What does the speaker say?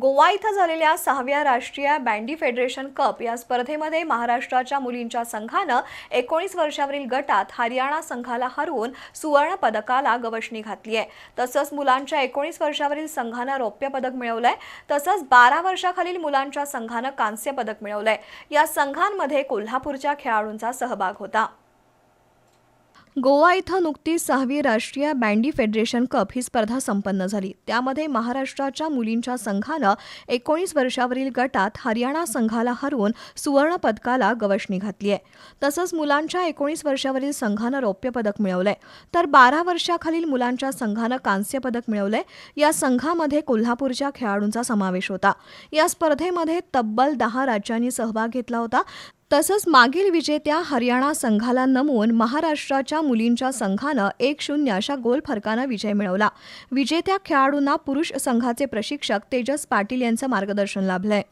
गोवा इथं झालेल्या सहाव्या राष्ट्रीय बँडी फेडरेशन कप या स्पर्धेमध्ये महाराष्ट्राच्या मुलींच्या संघानं एकोणीस वर्षावरील गटात हरियाणा संघाला हरवून सुवर्ण पदकाला गवसणी घातली आहे. तसंच मुलांच्या एकोणीस वर्षावरील संघानं रौप्य पदक मिळवलंय. तसंच बारा वर्षाखालील मुलांच्या संघानं कांस्य पदक मिळवलंय. या संघांमध्ये कोल्हापूरच्या खेळाडूंचा सहभाग होता. गोवा इथं नुकतीच सहावी राष्ट्रीय बँडी फेडरेशन कप ही स्पर्धा संपन्न झाली. त्यामध्ये महाराष्ट्राच्या मुलींच्या संघानं एकोणीस वर्षावरील गटात हरियाणा संघाला हरवून सुवर्ण पदकाला गवसणी घातली आहे. तसंच मुलांच्या एकोणीस वर्षावरील संघानं रौप्य पदक मिळवलंय. तर बारा वर्षाखालील मुलांच्या संघानं कांस्य पदक मिळवलंय. या संघामध्ये कोल्हापूरच्या खेळाडूंचा समावेश होता. या स्पर्धेमध्ये तब्बल दहा राज्यांनी सहभाग घेतला होता. तसंच मागील विजेत्या हरियाणा संघाला नमवून महाराष्ट्राच्या मुलींच्या संघानं एक शून्य अशा गोल फरकानं विजय मिळवला. विजेत्या खेळाडूंना पुरुष संघाचे प्रशिक्षक तेजस पाटील यांचं मार्गदर्शन लाभलंय.